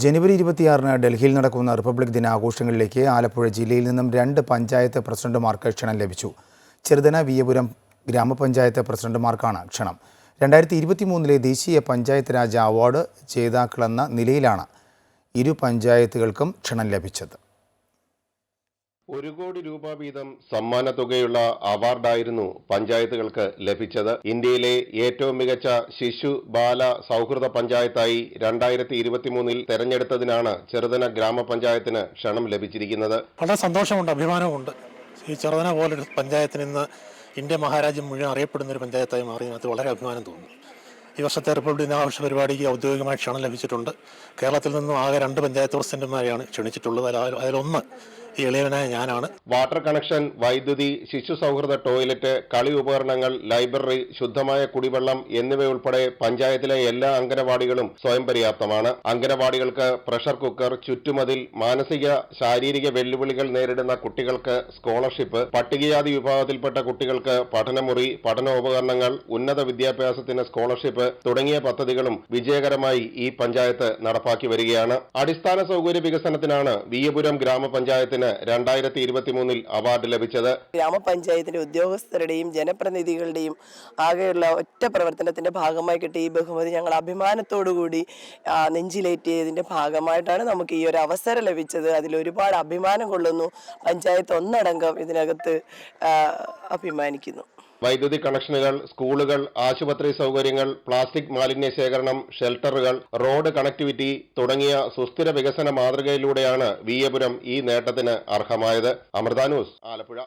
ജനുവരി ഇരുപത്തിയാറിന് ഡൽഹിയിൽ നടക്കുന്ന റിപ്പബ്ലിക് ദിനാഘോഷങ്ങളിലേക്ക് ആലപ്പുഴ ജില്ലയിൽ നിന്നും രണ്ട് പഞ്ചായത്ത് പ്രസിഡന്റുമാർക്ക് ക്ഷണം ലഭിച്ചു. ചെറുതന വിയപുരം ഗ്രാമപഞ്ചായത്ത് പ്രസിഡന്റുമാർക്കാണ് ക്ഷണം. രണ്ടായിരത്തി ഇരുപത്തി മൂന്നിലെ ദേശീയ പഞ്ചായത്ത് രാജ് അവാർഡ് ജേതാക്കളെന്ന നിലയിലാണ് ഇരു പഞ്ചായത്തുകൾക്കും ക്ഷണം ലഭിച്ചത്. ഒരു കോടി രൂപ വീതം സമ്മാന തുകയുള്ള അവാർഡായിരുന്നു പഞ്ചായത്തുകൾക്ക് ലഭിച്ചത്. ഇന്ത്യയിലെ ഏറ്റവും മികച്ച ശിശു ബാല സൗഹൃദ പഞ്ചായത്തായി രണ്ടായിരത്തി ഇരുപത്തിമൂന്നിൽ തെരഞ്ഞെടുത്തതിനാണ് ചെറുതന ഗ്രാമപഞ്ചായത്തിന് ക്ഷണം ലഭിച്ചിരിക്കുന്നത്. വളരെ സന്തോഷമുണ്ട് അഭിമാനമുണ്ട് ഈ ചെറുതന പോലൊരു പഞ്ചായത്തിന് ഇന്ന് ഇന്ത്യ മഹാരാജ്യം മുഴുവൻ അറിയപ്പെടുന്ന ഒരു പഞ്ചായത്തായി മാറിയതിനകത്ത് വളരെ അഭിമാനം തോന്നുന്നു. ഈ വർഷത്തെ റിപ്പബ്ലിക് ദിനാഘോഷ പരിപാടിക്ക് ഔദ്യോഗികമായി ക്ഷണം ലഭിച്ചിട്ടുണ്ട്. കേരളത്തിൽ നിന്നും ആകെ രണ്ട് പഞ്ചായത്ത് പ്രസിഡന്റുമാരെയാണ് ക്ഷണിച്ചിട്ടുള്ളത്. അതിലൊന്ന് ഈ എളിയവനായ ഞാനാണ്. വാട്ടർ കണക്ഷൻ വൈദ്യുതി ശിശു സൗഹൃദ ടോയ്ലറ്റ് കളി ഉപകരണങ്ങൾ ലൈബ്രറി ശുദ്ധമായ കുടിവെള്ളം എന്നിവയുൾപ്പെടെ പഞ്ചായത്തിലെ എല്ലാ അംഗനവാടികളും സ്വയം പര്യാപ്തമാണ്. അംഗനവാടികൾക്ക് പ്രഷർ കുക്കർ ചുറ്റുമതിൽ മാനസിക ശാരീരിക വെല്ലുവിളികൾ നേരിടുന്ന കുട്ടികൾക്ക് സ്കോളർഷിപ്പ് പട്ടികജാതി വിഭാഗത്തിൽപ്പെട്ട കുട്ടികൾക്ക് പഠനമുറി പഠനോപകരണങ്ങൾ ഉന്നത വിദ്യാഭ്യാസത്തിന് സ്കോളർഷിപ്പ് തുടങ്ങിയ പദ്ധതികളും വിജയകരമായി ഈ പഞ്ചായത്ത് നടപ്പാക്കി വരികയാണ്. അടിസ്ഥാന സൗകര്യ വികസനത്തിനാണ് വിയപുരം ഗ്രാമപഞ്ചായത്തിന് രണ്ടായിരത്തി ഇരുപത്തിമൂന്നിൽ അവാർഡ് ലഭിച്ചത്. ഗ്രാമപഞ്ചായത്തിന്റെ ഉദ്യോഗസ്ഥരുടെയും ജനപ്രതിനിധികളുടെയും ആകെയുള്ള ഒറ്റ പ്രവർത്തനത്തിന്റെ ഭാഗമായി കിട്ടിയ ഈ ബഹുമതി ഞങ്ങൾ അഭിമാനത്തോടുകൂടി നെഞ്ചിലേറ്റിയതിന്റെ ഭാഗമായിട്ടാണ് നമുക്ക് ഈ ഒരു അവസരം ലഭിച്ചത്. അതിൽ ഒരുപാട് അഭിമാനം കൊള്ളുന്നു. പഞ്ചായത്ത് ഒന്നടങ്കം ഇതിനകത്ത് അഭിമാനിക്കുന്നു. വൈദ്യുതി കണക്ഷനുകൾ സ്കൂളുകൾ ആശുപത്രി സൗകര്യങ്ങൾ പ്ലാസ്റ്റിക് മാലിന്യ ശേഖരണം ഷെൽട്ടറുകൾ റോഡ് കണക്ടിവിറ്റി തുടങ്ങിയ സുസ്ഥിര വികസന മാതൃകയിലൂടെയാണ് വിയപുരം ഈ നേട്ടത്തിന് അർഹമായത്. അമൃത ന്യൂസ് ആലപ്പുഴ.